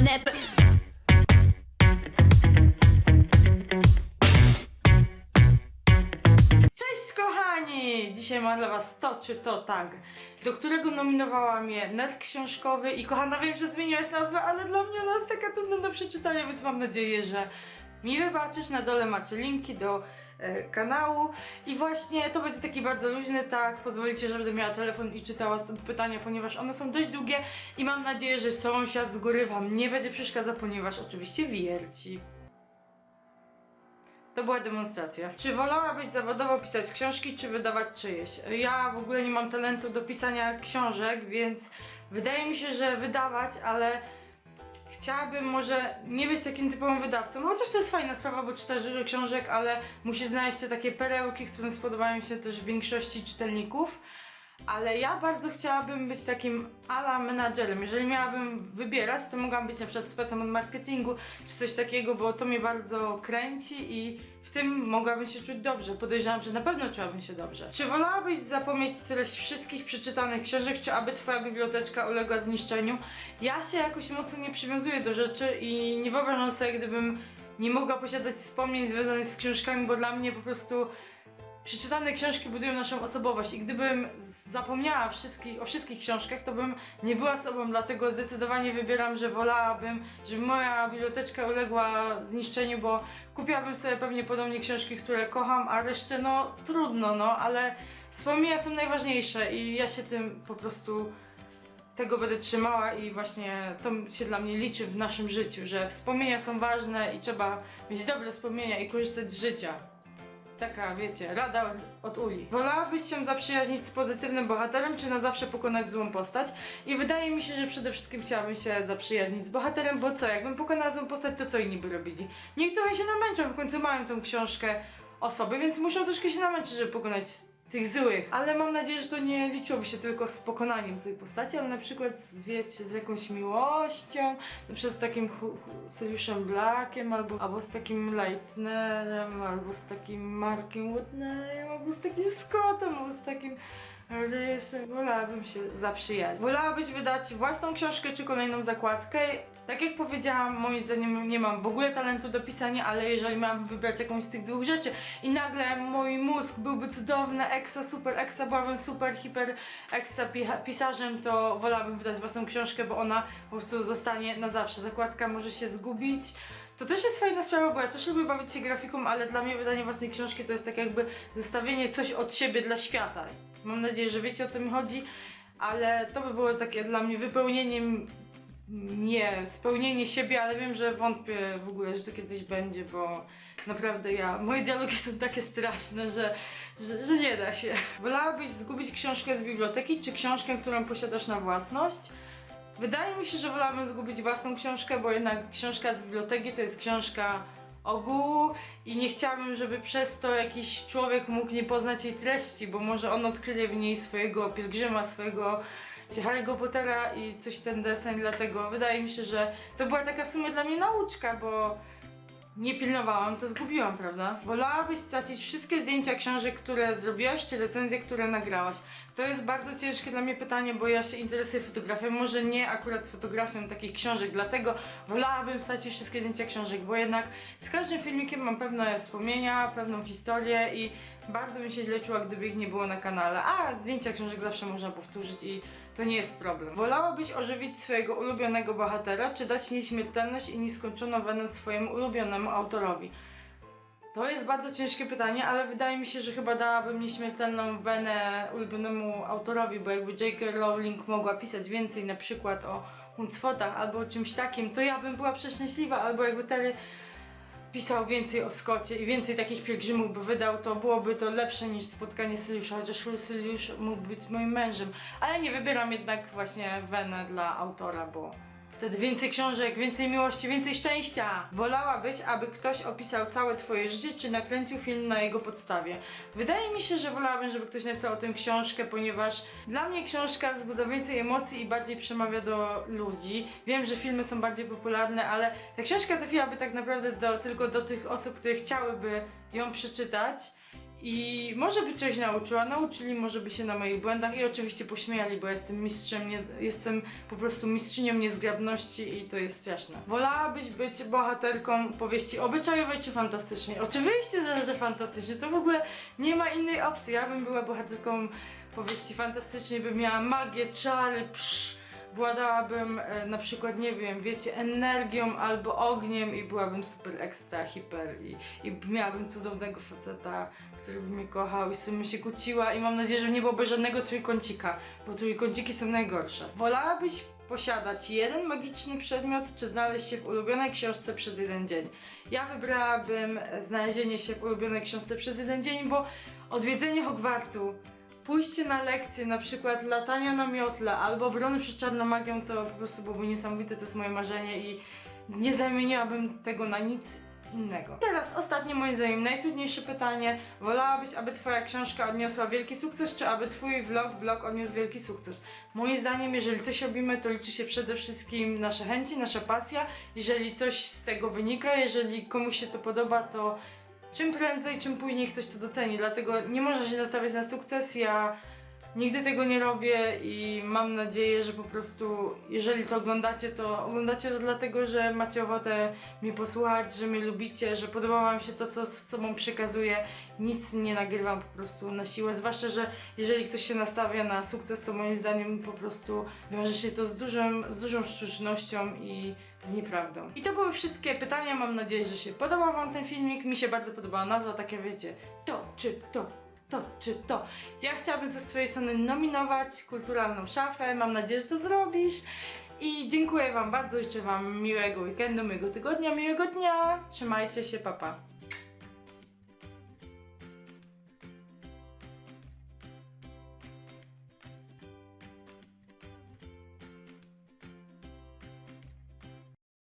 Cześć kochani! Dzisiaj mam dla was to czy to tak, do którego nominowała mnie Net Książkowy i kochana wiem, że zmieniłaś nazwę, ale dla mnie ona jest taka trudna do przeczytania, więc mam nadzieję, że mi wybaczysz. Na dole macie linki do kanału i właśnie to będzie taki bardzo luźny tak, pozwolicie, że będę miała telefon i czytała stąd pytania, ponieważ one są dość długie i mam nadzieję, że sąsiad z góry wam nie będzie przeszkadzał, ponieważ oczywiście wierci. To była demonstracja. Czy wolałabyś zawodowo pisać książki, czy wydawać czyjeś? Ja w ogóle nie mam talentu do pisania książek, więc wydaje mi się, że wydawać, ale chciałabym może nie być takim typowym wydawcą. Chociaż to jest fajna sprawa, bo czytasz dużo książek, ale musisz znaleźć te takie perełki, które spodobają się też większości czytelników. Ale ja bardzo chciałabym być takim ala menadżerem. Jeżeli miałabym wybierać, to mogłabym być na przykład specem od marketingu czy coś takiego, bo to mnie bardzo kręci i w tym mogłabym się czuć dobrze. Podejrzewam, że na pewno czułabym się dobrze. Czy wolałabyś zapomnieć treść wszystkich przeczytanych książek, czy aby twoja biblioteczka uległa zniszczeniu? Ja się jakoś mocno nie przywiązuję do rzeczy i nie wyobrażam sobie, gdybym nie mogła posiadać wspomnień związanych z książkami, bo dla mnie po prostu przeczytane książki budują naszą osobowość i gdybym zapomniała wszystkich, o wszystkich książkach, to bym nie była sobą, dlatego zdecydowanie wybieram, że wolałabym, żeby moja biblioteczka uległa zniszczeniu, bo kupiłabym sobie pewnie podobnie książki, które kocham, a resztę no trudno, no, ale wspomnienia są najważniejsze i ja się tym po prostu tego będę trzymała i właśnie to się dla mnie liczy w naszym życiu, że wspomnienia są ważne i trzeba mieć dobre wspomnienia i korzystać z życia. Taka, wiecie, rada od Uli. Wolałabyś się zaprzyjaźnić z pozytywnym bohaterem, czy na zawsze pokonać złą postać? I wydaje mi się, że przede wszystkim chciałabym się zaprzyjaźnić z bohaterem, bo co, jakbym pokonała złą postać, to co inni by robili? Niech trochę się namęczą, w końcu mają tą książkę osoby, więc muszą troszkę się namęczyć, żeby pokonać tych złych. Ale mam nadzieję, że to nie liczyłoby się tylko z pokonaniem złej postaci, ale na przykład, z, wiecie, z jakąś miłością, na przykład z takim Siriusem Blackiem, albo, albo z takim Leitnerem, albo z takim Markiem Whitneyem, albo z takim Scottem, albo z takim Rysem. Wolałabym się zaprzyjaźnić. Wolałabyś wydać własną książkę czy kolejną zakładkę? Tak jak powiedziałam, moim zdaniem nie mam w ogóle talentu do pisania, ale jeżeli miałabym wybrać jakąś z tych dwóch rzeczy i nagle mój mózg byłby cudowny, eksa, super eksa, byłabym super, hiper eksa pi- pisarzem, to wolałabym wydać własną książkę, bo ona po prostu zostanie na zawsze. Zakładka może się zgubić. To też jest fajna sprawa, bo ja też lubię bawić się grafiką, ale dla mnie wydanie własnej książki to jest tak jakby zostawienie coś od siebie dla świata. Mam nadzieję, że wiecie o co mi chodzi, ale to by było takie dla mnie wypełnieniem nie, spełnienie siebie, ale wiem, że wątpię w ogóle, że to kiedyś będzie, bo naprawdę ja, moje dialogi są takie straszne, że, że, że nie da się. Wolałabyś zgubić książkę z biblioteki, czy książkę, którą posiadasz na własność? Wydaje mi się, że wolałabym zgubić własną książkę, bo jednak książka z biblioteki to jest książka ogółu i nie chciałabym, żeby przez to jakiś człowiek mógł nie poznać jej treści, bo może on odkryje w niej swojego pielgrzyma, swojego Harry'ego Pottera i coś ten deseń, dlatego wydaje mi się, że to była taka w sumie dla mnie nauczka, bo nie pilnowałam, to zgubiłam, prawda? Wolałabyś stracić wszystkie zdjęcia książek, które zrobiłaś, czy recenzje, które nagrałaś? To jest bardzo ciężkie dla mnie pytanie, bo ja się interesuję fotografią, może nie akurat fotografią takich książek, dlatego wolałabym stracić wszystkie zdjęcia książek, bo jednak z każdym filmikiem mam pewne wspomnienia, pewną historię i bardzo bym się źle czuła, gdyby ich nie było na kanale. A zdjęcia książek zawsze można powtórzyć i to nie jest problem. Wolałabyś ożywić swojego ulubionego bohatera, czy dać nieśmiertelność i nieskończoną wenę swojemu ulubionemu autorowi? To jest bardzo ciężkie pytanie, ale wydaje mi się, że chyba dałabym nieśmiertelną wenę ulubionemu autorowi, bo jakby J.K. Rowling mogła pisać więcej na przykład o Huncfotach albo o czymś takim, to ja bym była przeszczęśliwa, albo jakby Terry pisał więcej o Scotcie i więcej takich pielgrzymów by wydał, to byłoby to lepsze niż spotkanie Syriusza, chociaż Syriusz mógł być moim mężem. Ale nie wybieram jednak właśnie wenę dla autora, bo wtedy więcej książek, więcej miłości, więcej szczęścia. Wolałabyś, aby ktoś opisał całe twoje życie, czy nakręcił film na jego podstawie? Wydaje mi się, że wolałabym, żeby ktoś napisał o tym książkę, ponieważ dla mnie książka wzbudza więcej emocji i bardziej przemawia do ludzi. Wiem, że filmy są bardziej popularne, ale ta książka trafiłaby tak naprawdę do, tylko do tych osób, które chciałyby ją przeczytać. I może by czegoś nauczyła, nauczyli, może by się na moich błędach i oczywiście pośmiali, bo jestem mistrzem, nie, jestem po prostu mistrzynią niezgrabności i to jest straszne. Wolałabyś być bohaterką powieści obyczajowej czy fantastycznej? Oczywiście, że, że fantastycznej, to w ogóle nie ma innej opcji. Ja bym była bohaterką powieści fantastycznej, bym miała magię, czary, psz, władałabym e, na przykład, nie wiem, wiecie, energią albo ogniem i byłabym super ekstra, hiper i, i miałabym cudownego faceta, który mnie kochał i z się kłóciła i mam nadzieję, że nie byłoby żadnego trójkącika, bo trójkąciki są najgorsze. Wolałabyś posiadać jeden magiczny przedmiot, czy znaleźć się w ulubionej książce przez jeden dzień? Ja wybrałabym znalezienie się w ulubionej książce przez jeden dzień, bo odwiedzenie Hogwartu, pójście na lekcje, na przykład latania na miotle albo obrony przed czarną magią, to po prostu byłoby niesamowite, to jest moje marzenie i nie zamieniłabym tego na nic innego. Teraz ostatnie moim zdaniem najtrudniejsze pytanie. Wolałabyś, aby twoja książka odniosła wielki sukces, czy aby twój vlog, blog odniósł wielki sukces? Moim zdaniem, jeżeli coś robimy, to liczy się przede wszystkim nasze chęci, nasza pasja. Jeżeli coś z tego wynika, jeżeli komuś się to podoba, to czym prędzej, czym później ktoś to doceni. Dlatego nie można się nastawiać na sukces. Ja nigdy tego nie robię i mam nadzieję, że po prostu, jeżeli to oglądacie, to oglądacie to dlatego, że macie ochotę mnie posłuchać, że mnie lubicie, że podoba Wam się to, co z sobą przekazuję. Nic nie nagrywam po prostu na siłę, zwłaszcza, że jeżeli ktoś się nastawia na sukces, to moim zdaniem po prostu wiąże się to z, dużym, z dużą sztucznością i z nieprawdą. I to były wszystkie pytania, mam nadzieję, że się podobał Wam ten filmik. Mi się bardzo podobała nazwa, takie wiecie, to czy to, to czy to. Ja chciałabym ze swojej strony nominować kulturalną szafę, mam nadzieję, że to zrobisz. I dziękuję Wam bardzo, życzę Wam miłego weekendu, miłego tygodnia, miłego dnia. Trzymajcie się, papa. Pa.